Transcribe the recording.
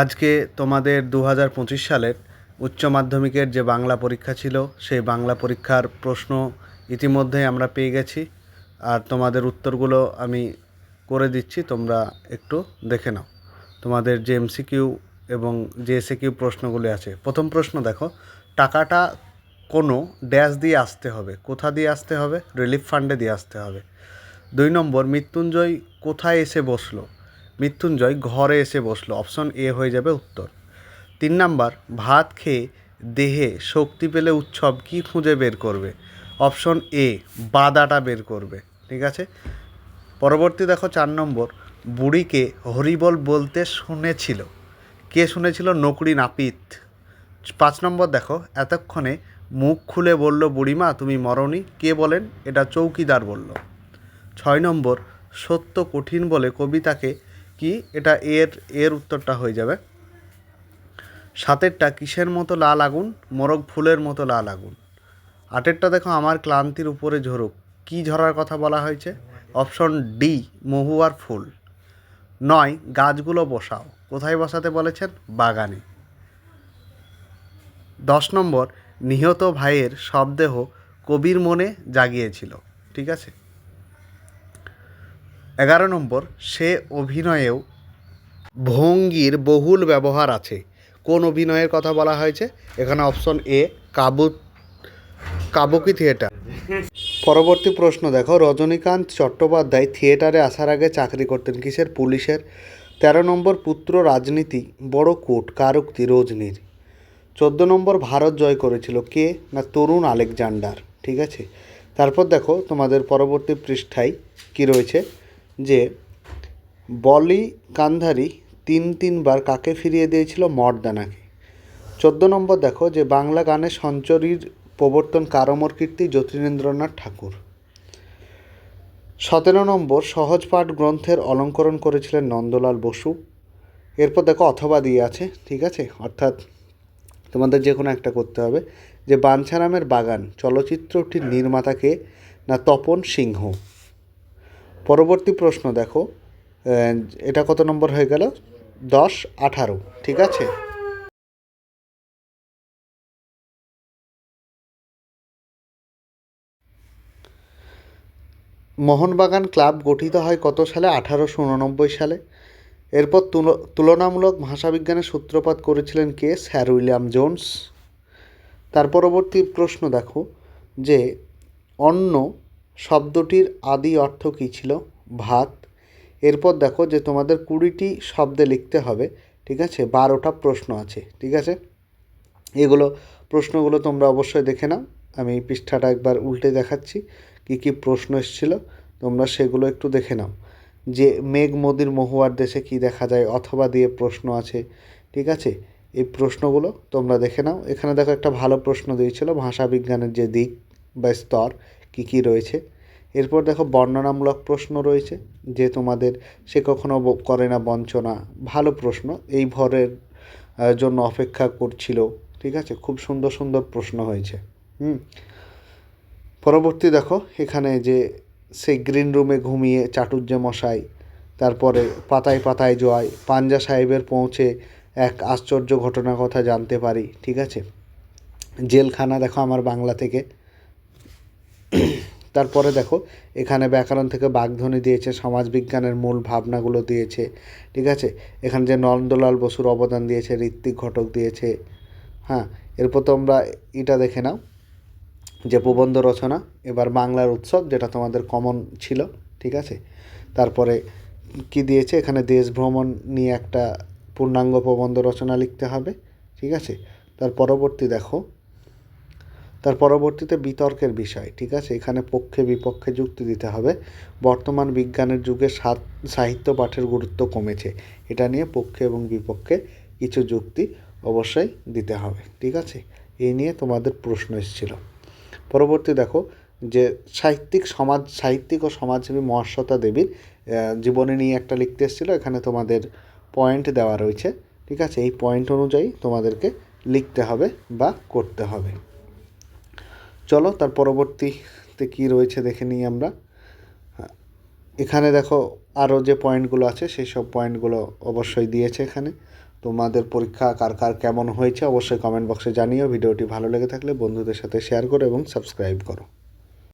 আজকে তোমাদের দু হাজার পঁচিশ সালের উচ্চ মাধ্যমিকের যে বাংলা পরীক্ষা ছিল, সেই বাংলা পরীক্ষার প্রশ্ন ইতিমধ্যেই আমরা পেয়ে গেছি। আর তোমাদের উত্তরগুলো আমি করে দিচ্ছি, তোমরা একটু দেখে নাও। তোমাদের যে এমসিকিউ এবং যে এসএকিউ প্রশ্নগুলি আছে। প্রথম প্রশ্ন দেখো, টাকাটা কোনো ড্যাশ দিয়ে আসতে হবে। কোথা দিয়ে আসতে হবে? রিলিফ ফান্ডে দিয়ে আসতে হবে। দুই নম্বর, মৃত্যুঞ্জয় কোথায় এসে বসল? মৃত্যুঞ্জয় ঘরে এসে বসল। অপশন এ হয়ে যাবে উত্তর। তিন নাম্বার, ভাত খেয়ে দেহে শক্তি পেলে উৎসব কি খুঁজে বের করবে? অপশন এ, বাদাটা বের করবে। ঠিক আছে? পরবর্তী দেখো চার নম্বর, বুড়িকে হরিবল বলতে শুনেছিল। কে শুনেছিল? নকরি নাপিত। পাঁচ নম্বর দেখো, এতক্ষণে মুখ খুলে বলল, বুড়িমা, তুমি মরনি? কে বলেন? এটা চৌকিদার বলল। ছয় নম্বর, সত্য কঠিন বলে কবিতাকে কি? এটা এর এর উত্তরটা হয়ে যাবে। সাতেরটা কিসের মতো লাল আগুন? মোরগ ফুলের মতো লাল আগুন। আটেরটা দেখো, আমার ক্লান্তির উপরে ঝরুক। কি ঝরার কথা বলা হয়েছে? অপশন ডি মহুয়ার ফুল। নয়, গাছগুলো বসাও। কোথায় বসাতে বলেছেন? বাগানে। দশ নম্বর, নিহত ভাইয়ের শবদেহ কবির মনে জাগিয়েছিল। ঠিক আছে? এগারো নম্বর, সে অভিনয়েও ভঙ্গির বহুল ব্যবহার আছে। কোন অভিনয়ের কথা বলা হয়েছে? এখানে অপশন এ, কাবু কাবুকি থিয়েটার। পরবর্তী প্রশ্ন দেখো, রজনীকান্ত চট্টোপাধ্যায় থিয়েটারে আসার আগে চাকরি করতেন কিসের? পুলিশের। তেরো নম্বর, পুত্র রাজনীতি, বড় কোট কার উক্তি রজনীর। চোদ্দ নম্বর, ভারত জয় করেছিল কে? না, তরুণ আলেকজান্ডার। ঠিক আছে? তারপর দেখো, তোমাদের পরবর্তী পৃষ্ঠায় কি রয়েছে? যে বলি কান্ধারি তিন তিনবার কাকে ফিরিয়ে দিয়েছিল? মর্দানাকে। চোদ্দ নম্বর দেখো যে বাংলা গানে সঞ্চরীর প্রবর্তন কারমর কীর্তি জ্যোতিরেন্দ্রনাথ ঠাকুর। সতেরো নম্বর সহজ পাঠ গ্রন্থের অলঙ্করণ করেছিলেন নন্দলাল বসু। এরপর দেখো অথবা দিয়ে আছে, ঠিক আছে? অর্থাৎ তোমাদের যে কোনো একটা করতে হবে। যে বাঞ্ছারামের বাগান, চলচ্চিত্রটির নির্মাতাকে না তপন সিংহ। পরবর্তী প্রশ্ন দেখো। এটা কত নম্বর হয়ে গেল? দশ, আঠারো। ঠিক আছে? মোহনবাগান ক্লাব গঠিত হয় কত সালে? আঠারোশো উননব্বই সালে। এরপর তুল- তুলনামূলক ভাষাবিজ্ঞানের সূত্রপাত করেছিলেন কে? Sir William Jones. তার পরবর্তী প্রশ্ন দেখো যে অন্ন শব্দটির আদি অর্থ কী ছিল? ভাত। এরপর দেখো যে তোমাদের কুড়িটি শব্দে লিখতে হবে, ঠিক আছে? বারোটা প্রশ্ন আছে, ঠিক আছে? এগুলো প্রশ্নগুলো তোমরা অবশ্যই দেখে নাও। আমি এই পৃষ্ঠাটা একবার উল্টে দেখাচ্ছি, কী কী প্রশ্ন এসেছিল, তোমরা সেগুলো একটু দেখে নাও। যে মেঘ মোদির মহুয়ার দেশে কি দেখা যায় অথবা দিয়ে প্রশ্ন আছে, ঠিক আছে? এই প্রশ্নগুলো তোমরা দেখে নাও। এখানে দেখো একটা ভালো প্রশ্ন দিয়েছিল, ভাষা বিজ্ঞানের যে দিক বা স্তর কী কী রয়েছে? এরপর দেখো বর্ণনামূলক প্রশ্ন রয়েছে, যে তোমাদের সে কখনো করে না বঞ্চনা, ভালো প্রশ্ন। এই ভরের জন্য অপেক্ষা করছিল, ঠিক আছে? খুব সুন্দর সুন্দর প্রশ্ন হয়েছে, হুম? পরবর্তী দেখো, এখানে যে সেই গ্রিন রুমে ঘুমিয়ে চাটুর্যে মশাই, তারপরে পাতায় পাতায় জয় পাঞ্জা সাহেবের পৌঁছে এক আশ্চর্য ঘটনার কথা জানতে পারি, ঠিক আছে? জেলখানা দেখো আমার বাংলা থেকে। তারপরে দেখো, এখানে ব্যাকরণ থেকে বাগধ্বনি দিয়েছে, সমাজবিজ্ঞানের মূল ভাবনাগুলো দিয়েছে, ঠিক আছে? এখানে যে নন্দলাল বসুর অবদান দিয়েছে, ঋত্বিক ঘটক দিয়েছে হ্যাঁ? এরপর তোমরা এটা দেখে নাও, যে প্রবন্ধ রচনা, এবার বাংলার উৎসব, যেটা তোমাদের কমন ছিল, ঠিক আছে? তারপরে কি দিয়েছে? এখানে দেশ ভ্রমণ নিয়ে একটা পূর্ণাঙ্গ প্রবন্ধ রচনা লিখতে হবে, ঠিক আছে? তার পরবর্তী দেখো তার পরবর্তীতে বিতর্কের বিষয়, ঠিক আছে? এখানে পক্ষে বিপক্ষে যুক্তি দিতে হবে। বর্তমান বিজ্ঞানের যুগে সাহিত্য পাঠের গুরুত্ব কমেছে। এটা নিয়ে পক্ষে এবং বিপক্ষে কিছু যুক্তি অবশ্যই দিতে হবে, ঠিক আছে? এই নিয়ে তোমাদের প্রশ্ন এসেছিল। পরবর্তী দেখো, যে সাহিত্যিক সমাজ, সাহিত্যিক ও সমাজসেবী মহাশ্বেতা দেবীর জীবনী নিয়ে একটা লিখতে এসেছিল। এখানে তোমাদের পয়েন্ট দেওয়া রয়েছে, ঠিক আছে? এই পয়েন্ট অনুযায়ী তোমাদেরকে লিখতে হবে বা করতে হবে। চলো, তার পরবর্তীতে কী রয়েছে দেখে নিই আমরা। এখানে দেখো আরও যে পয়েন্টগুলো আছে, সেই সব পয়েন্টগুলো অবশ্যই দিয়েছে এখানে। তোমাদের পরীক্ষা কার কার কেমন হয়েছে অবশ্যই কমেন্ট বক্সে জানিও। ভিডিওটি ভালো লেগে থাকলে বন্ধুদের সাথে শেয়ার করো এবং সাবস্ক্রাইব করো।